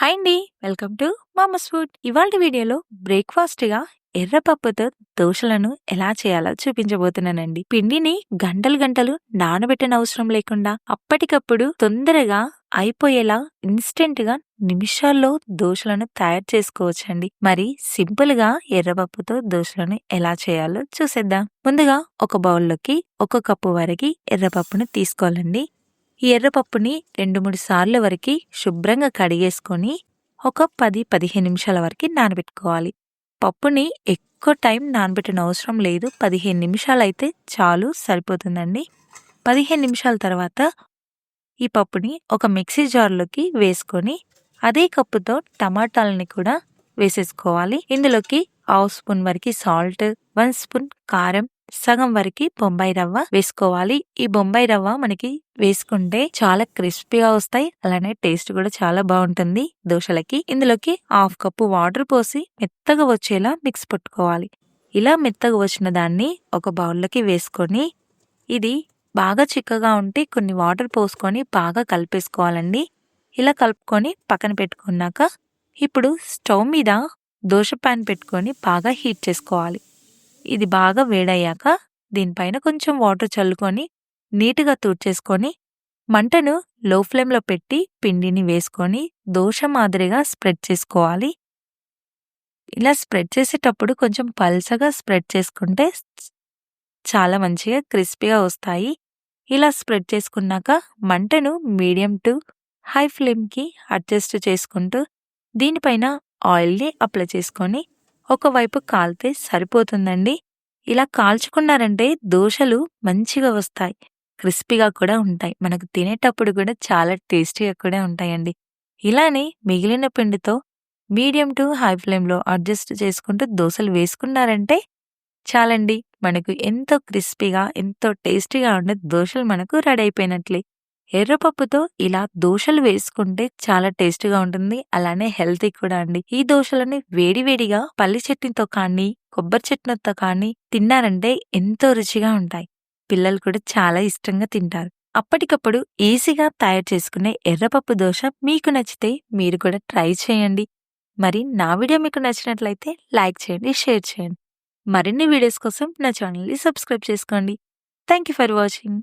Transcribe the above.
Hi అండి. Welcome to Mama's Food. ఇవాళ వీడియోలో బ్రేక్ఫాస్ట్గా ఎర్రపప్పుతో దోశలను ఎలా చేయాలో చూపించబోతున్నానండి. పిండిని గంటలు గంటలు నానబెట్టనవసరం అవసరం లేకుండా అప్పటికప్పుడు తొందరగా అయిపోయేలా ఇన్స్టెంట్గా నిమిషాల్లో దోశలను తయారు చేసుకోవచ్చండి. మరి సింపుల్గా ఎర్రపప్పుతో దోశలను ఎలా చేయాలో చూసేద్దాం. ముందుగా ఒక బౌల్లోకి ఒక కప్పు వరకు ఎర్రపప్పును తీసుకోవాలండి. ఈ ఎర్రపప్పుని రెండు మూడు సార్ల వరకు శుభ్రంగా కడిగేసుకొని ఒక పది పదిహేను నిమిషాల వరకు నానబెట్టుకోవాలి. పప్పుని ఎక్కువ టైం నానబెట్టిన అవసరం లేదు. పదిహేను నిమిషాలు అయితే చాలు సరిపోతుందండి. పదిహేను నిమిషాల తర్వాత ఈ పప్పుని ఒక మిక్సీ జార్లోకి వేసుకొని అదే కప్పుతో టమాటాలని కూడా వేసేసుకోవాలి. ఇందులోకి హాఫ్ స్పూన్ వరకు సాల్ట్ వన్ స్పూన్ కారం సగం వరకు బొంబాయి రవ్వ వేసుకోవాలి. ఈ బొంబాయి రవ్వ మనకి వేసుకుంటే చాలా క్రిస్పీగా వస్తాయి. అలానే టేస్ట్ కూడా చాలా బాగుంటుంది దోశలకి. ఇందులోకి హాఫ్ కప్పు వాటర్ పోసి మెత్తగా వచ్చేలా మిక్స్ పట్టుకోవాలి. ఇలా మెత్తగా వచ్చిన దాన్ని ఒక బౌల్లోకి వేసుకొని ఇది బాగా చిక్కగా ఉంటే కొన్ని వాటర్ పోసుకొని బాగా కలిపేసుకోవాలండి. ఇలా కలుపుకొని పక్కన పెట్టుకున్నాక ఇప్పుడు స్టవ్ మీద దోశ ప్యాన్ పెట్టుకొని బాగా హీట్ చేసుకోవాలి. ఇది బాగా వేడయ్యాక దీనిపైన కొంచెం వాటర్ చల్లుకొని నీటుగా తుడిచేసుకొని మంటను లో ఫ్లేమ్లో పెట్టి పిండిని వేసుకొని దోశ మాదిరిగా స్ప్రెడ్ చేసుకోవాలి. ఇలా స్ప్రెడ్ చేసేటప్పుడు కొంచెం పల్చగా స్ప్రెడ్ చేసుకుంటే చాలా మంచిగా క్రిస్పీగా వస్తాయి. ఇలా స్ప్రెడ్ చేసుకున్నాక మంటను మీడియం టు హై ఫ్లేమ్కి అడ్జస్ట్ చేసుకుంటూ దీనిపైన ఆయిల్ని అప్లై చేసుకొని ఒకవైపు కాల్తే సరిపోతుందండి. ఇలా కాల్చుకున్నారంటే దోశలు మంచిగా వస్తాయి. క్రిస్పీగా కూడా ఉంటాయి. మనకు తినేటప్పుడు కూడా చాలా టేస్టీగా కూడా ఉంటాయండి. ఇలానే మిగిలిన పిండితో మీడియం టు హై ఫ్లేమ్లో అడ్జస్ట్ చేసుకుంటూ దోశలు వేసుకున్నారంటే చాలండి. మనకు ఎంతో క్రిస్పీగా ఎంతో టేస్టీగా ఉండే దోశలు మనకు రెడీ అయిపోయినట్లే. ఎర్రపప్పుతో ఇలా దోశలు వేసుకుంటే చాలా టేస్ట్గా ఉంటుంది. అలానే హెల్తీ కూడా అండి. ఈ దోశలని వేడివేడిగా పల్లి చట్నీతో కానీ కొబ్బరి చట్నీతో కానీ తిన్నారంటే ఎంతో రుచిగా ఉంటాయి. పిల్లలు కూడా చాలా ఇష్టంగా తింటారు. అప్పటికప్పుడు ఈజీగా తయారు చేసుకునే ఎర్రపప్పు దోశ మీకు నచ్చితే మీరు కూడా ట్రై చేయండి. మరి నా వీడియో మీకు నచ్చినట్లయితే లైక్ చేయండి షేర్ చేయండి. మరిన్ని వీడియోస్ కోసం నా ఛానల్ని సబ్స్క్రైబ్ చేసుకోండి. Thank you for watching.